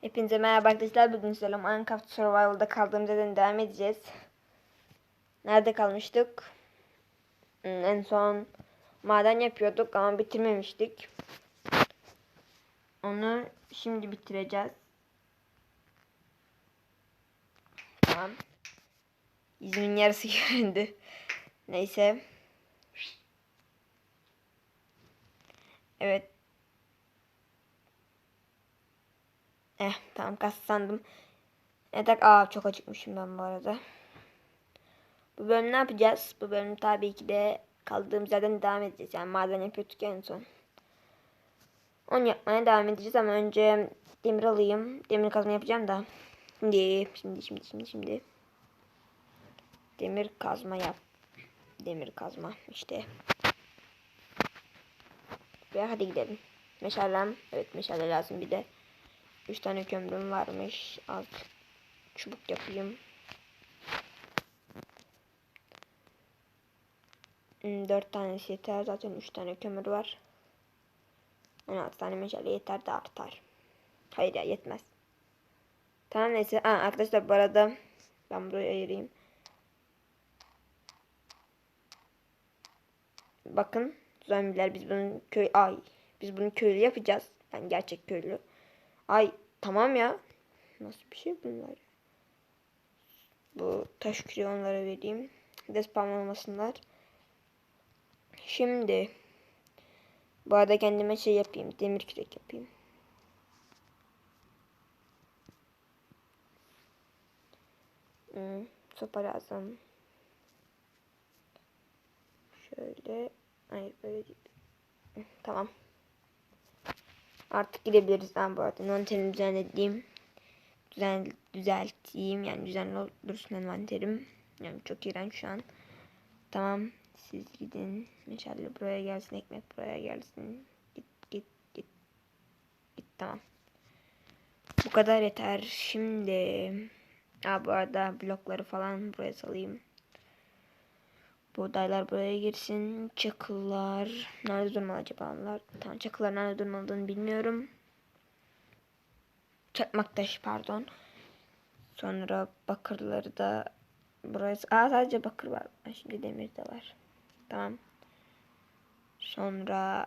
Hepinize merhaba arkadaşlar. Bugün sizlerle Minecraft Survival'da kaldığımız yerden devam edeceğiz. Nerede kalmıştık? Hmm, En son maden yapıyorduk ama bitirmemiştik. Onu şimdi bitireceğiz. Tamam. İzmin yarısı göründü. Neyse. Evet. Eh tamam kas sandım. Evet aa çok acıkmışım ben bu arada. Bu bölüm ne yapacağız? Bu bölüm tabii ki de kaldığımız yerden devam edeceğiz. Yani maden yapıyorduk ya en son. Onu yapmaya devam edeceğiz ama önce demir alayım. Demir kazma yapacağım da. Şimdi şimdi şimdi şimdi şimdi. Demir kazma yap. Demir kazma işte. Ve hadi gidelim. Meşalem. Evet meşale lazım bir de. 3 tane kömürüm varmış. Alt çubuk yapayım. 4 tanesi yeter. Zaten 3 tane kömür var. 16 tane meşale yeter de artar. Hayır ya yetmez. Tamam neyse. Aa, arkadaşlar bu arada ben burayı ayırayım. Bakın zombiler biz bunun köy ay biz bunu köylü yapacağız. Yani gerçek köylü. Ay tamam ya. Nasıl bir şey bunlar? Bu taş küreği onlara vereyim. Despawn olmasınlar. Şimdi bu arada kendime şey yapayım. Demir kürek yapayım. Hmm, sopa lazım. Şöyle. Hayır böyle değil. Tamam. Artık gidebiliriz ben bu arada. Envanterimi düzenlediğim düzen, düzelteyim. Yani düzenli dursun envanterim. Yani çok iğrenç şu an. Tamam. Siz gidin. Meşale buraya gelsin. Ekmek buraya gelsin. Git git git. Git tamam. Bu kadar yeter. Şimdi Aa, bu arada blokları falan buraya salayım. Buğdaylar buraya girsin. Çakıllar. Nerede durmalı acaba onlar? Tamam çakıllar nerede durmadığını bilmiyorum. Çakmak pardon. Sonra bakırları da buraya... Aa sadece bakır var. Şimdi demir de var. Tamam. Sonra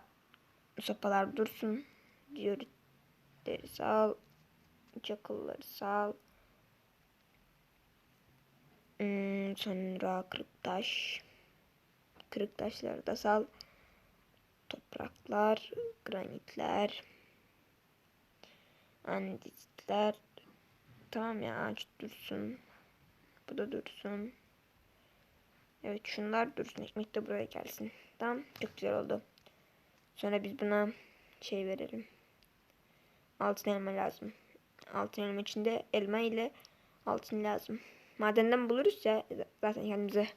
sopalar dursun. Diyotleri sal. Çakılları sal. Hmm, sonra kırık taş. Kırık taşları da sal. Topraklar, granitler, anditler. Tamam ya ağaç dursun. Bu da dursun. Evet şunlar dursun. Ekmek de buraya gelsin. Tamam çok güzel oldu. Sonra biz buna şey verelim. Altın elma lazım. Altın elma içinde elma ile altın lazım. Madenden buluruz ya. Zaten kendimize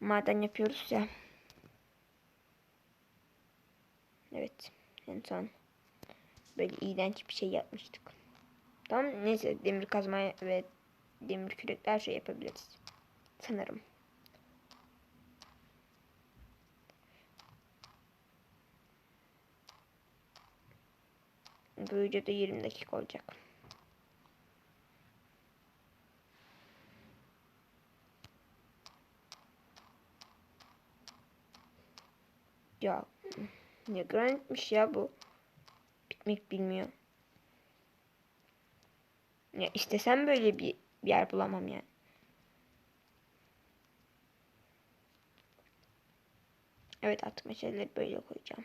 maden yapıyoruz ya. Evet. En son böyle iğrenç bir şey yapmıştık. Tamam neyse demir kazma ve demir kürekle her şey yapabiliriz. Sanırım. Bu videoda 20 dakika olacak. Ya ne granitmiş ya bu. Bitmek bilmiyor. Ya istesem böyle bir, bir yer bulamam yani. Evet artık meşaleleri böyle koyacağım.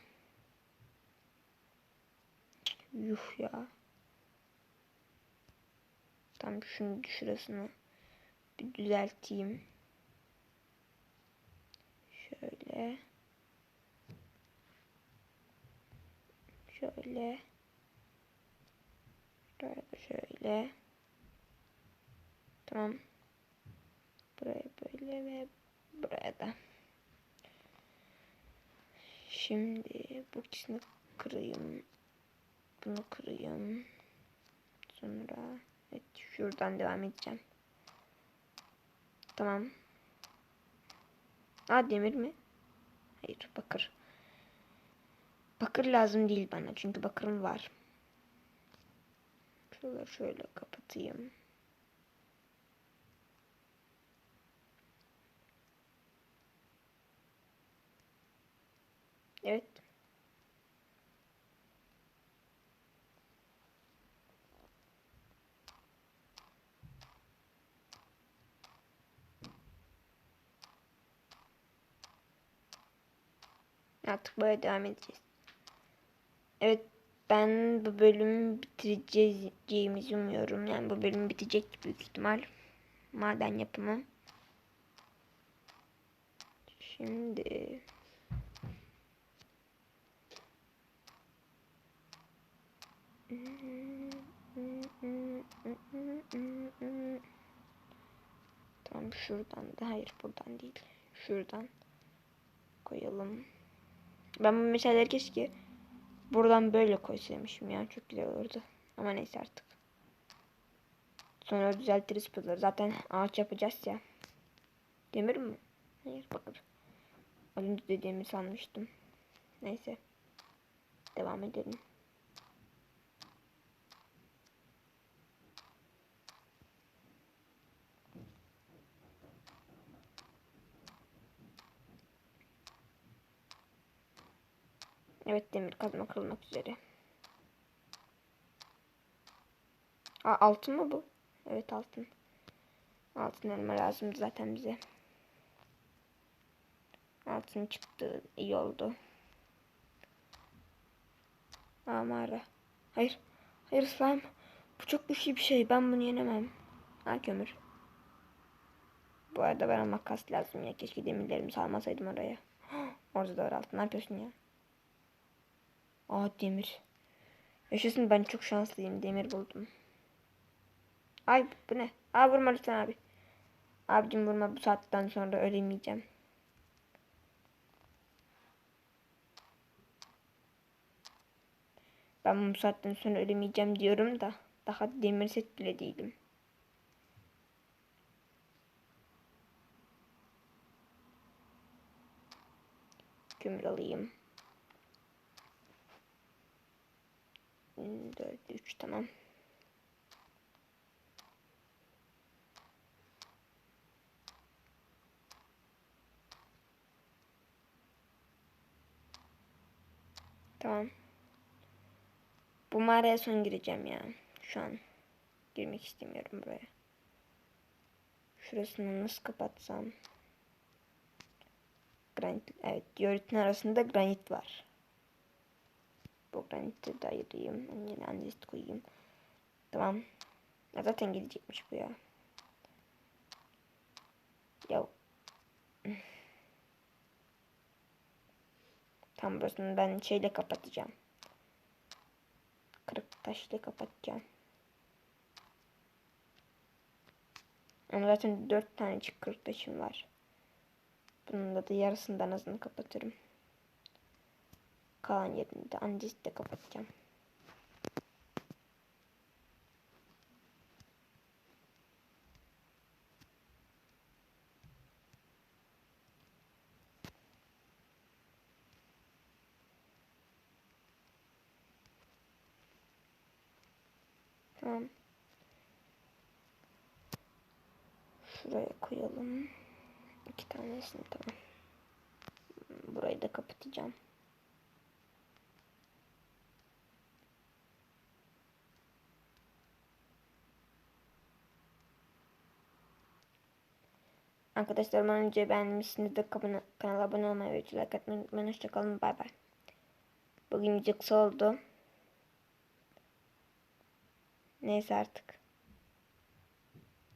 Yuh ya. Tam şunu şurasını bir düzelteyim. Şöyle. Şöyle. Şuraya da şöyle. Tamam. Buraya böyle ve buraya da. Şimdi bu ikisini kırayım. Bunu kırayım. Sonra evet şuradan devam edeceğim. Tamam. Aa demir mi? Hayır bakır. Bakır lazım değil bana çünkü bakırım var. Şuraları şöyle kapatayım. Evet. Artık böyle devam edeceğiz. Evet ben bu bölümü bitireceğimizi umuyorum. Yani bu bölüm bitecek büyük ihtimal. Maden yapımı. Şimdi Tamam şuradan da hayır buradan değil. Şuradan koyalım. Ben bu meşaleleri keşke buradan böyle koysaymışım ya. Çok güzel olurdu. Ama neyse artık. Sonra düzeltiriz bunları. Zaten ağaç yapacağız ya. Demir mi? Hayır bakalım. Az önce dediğimi sanmıştım. Neyse. Devam edelim. Evet demir kazma kırılmak üzere. Aa, altın mı bu? Evet altın. Altın elma lazım zaten bize. Altın çıktı. iyi oldu. Aa mağara. Hayır. Hayır slime. Bu çok güçlü bir şey. Ben bunu yenemem. Ha kömür. Bu arada bana makas lazım ya. Keşke demirlerimi salmasaydım oraya. Orada da var altın. Ne yapıyorsun ya? Aa demir. Yaşasın ben çok şanslıyım. Demir buldum. Ay bu ne? Aa vurma lütfen abi. Abicim vurma bu saatten sonra ölemeyeceğim. Ben bu saatten sonra ölemeyeceğim diyorum da daha demir set bile değilim. Kömür alayım. 4 3 tamam. Tamam. Bu mağaraya son gireceğim ya. Şu an girmek istemiyorum buraya. Şurasını nasıl kapatsam? Granit, evet diyoritin arasında granit var. Bu graniti de ayırayım. Yine andest koyayım. Tamam. Ya zaten gidecekmiş bu ya. Ya. Tam burasını ben şeyle kapatacağım. Kırık taşla kapatacağım. Ama zaten dört tane kırık var. Bunun da, da yarısından azını kapatırım. Kalan yerini de andestle kapatacağım. Tamam. Şuraya koyalım. İki tanesini tamam. Burayı da kapatacağım. Arkadaşlar önce beğenmişsinizdir. Kanala abone olmayı ve like atmayı unutmayın. Hoşçakalın. Bay bay. Bugün kısa oldu. Neyse artık.